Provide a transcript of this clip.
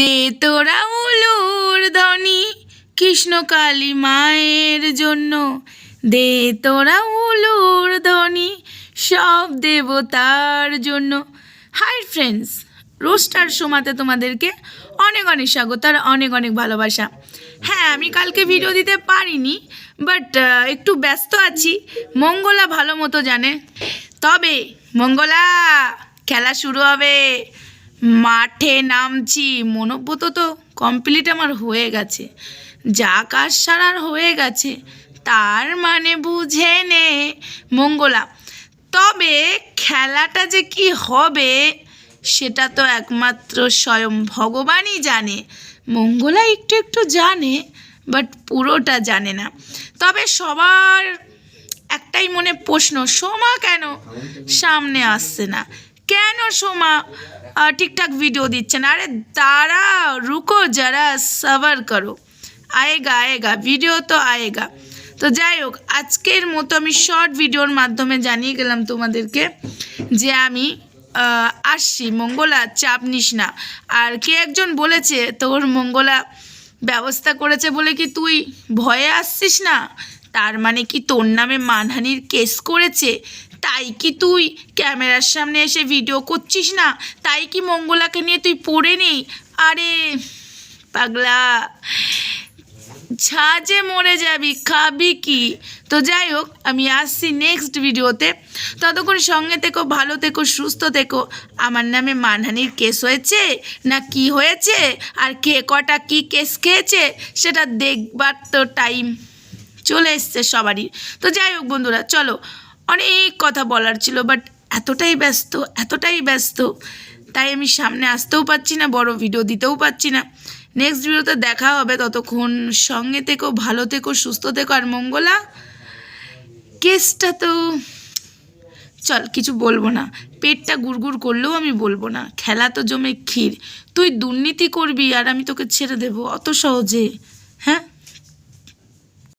দে তোরা উলুর ধ্বনি কৃষ্ণকালী মায়ের জন্য। দে তোরা উলুর ধ্বনি সব দেবতার জন্য। হাই ফ্রেন্ডস, রোস্টার শোমাতে তোমাদেরকে অনেক অনেক স্বাগত আর অনেক অনেক ভালোবাসা। হ্যাঁ আমি কালকে ভিডিও দিতে পারিনি বাট একটু ব্যস্ত আছি। মঙ্গলা ভালো মতো জানে। তবে, মঙ্গলা, খেলা শুরু হবে। মাঠে নামছি। মনোব্রত তো কমপ্লিট আমার হয়ে গেছে। যা কাজ সারার হয়ে গেছে। তার মানে বুঝে নে। মঙ্গলা, তবে খেলাটা যে কি হবে, সেটা তো একমাত্র স্বয়ং ভগবানই জানে। মঙ্গলা একটু একটু জানে বাট পুরোটা জানে না। তবে সবার একটাই মনে প্রশ্ন, সোমা কেন সামনে আসছে না? কেন সোমা ঠিকঠাক ভিডিও দিচ্ছে না আরে দাঁড়া, রুকো যারা সাবার করো। আয়েগা আয়েগা ভিডিও তো আয়েগা। তো যাই হোক, আজকের মতো আমি শর্ট ভিডিওর মাধ্যমে জানিয়ে গেলাম তোমাদেরকে যে আমি আসছি। মঙ্গলা, চাপ নিস না। আর কে একজন বলেছে, তোর মঙ্গলা ব্যবস্থা করেছে বলে কি তুই ভয়ে আসছিস না? তার মানে কি তোর নামে মানহানির কেস করেছে? তাই কি তুই? ক্যামেরার সামনে এসে ভিডিও করছিস না? তাই কি মঙ্গলাকে নিয়ে তুই পড়ে নেই? আরে, পাগলা। ঝাঁঝে মরে যাবি, খাবি কি? তো যাই হোক, আমি আসছি নেক্সট ভিডিওতে ততক্ষণ সঙ্গে থেকো, ভালো থেকো, সুস্থ থেকো। আমার নামে মানহানির কেস হয়েছে? না কি হয়েছে? আর কে কটা কি কেস খেয়েছে? সেটা দেখবার তো টাইম চলে এসছে সবারই। তো যাই হোক বন্ধুরা, চলো। অনেক কথা বলার ছিল বাট এতটাই ব্যস্ত এতটাই ব্যস্ত, তাই আমি সামনে আসতেও পারছি না, বড় ভিডিও দিতেও পারছি না। নেক্সট ভিডিওতে দেখা হবে, ততক্ষণ সঙ্গে থেকো, ভালো থেকো, সুস্থ থেকো, আর মঙ্গলা, কেসটা তো, চল কিছু বলব না। পেটটা গুড়গুড় করলেও আমি বলব না। খেলা তো জমে ক্ষীর। তুই দুর্নীতি করবি আর আমি তোকে ছেড়ে দেবো, অত সহজে হ্যাঁ?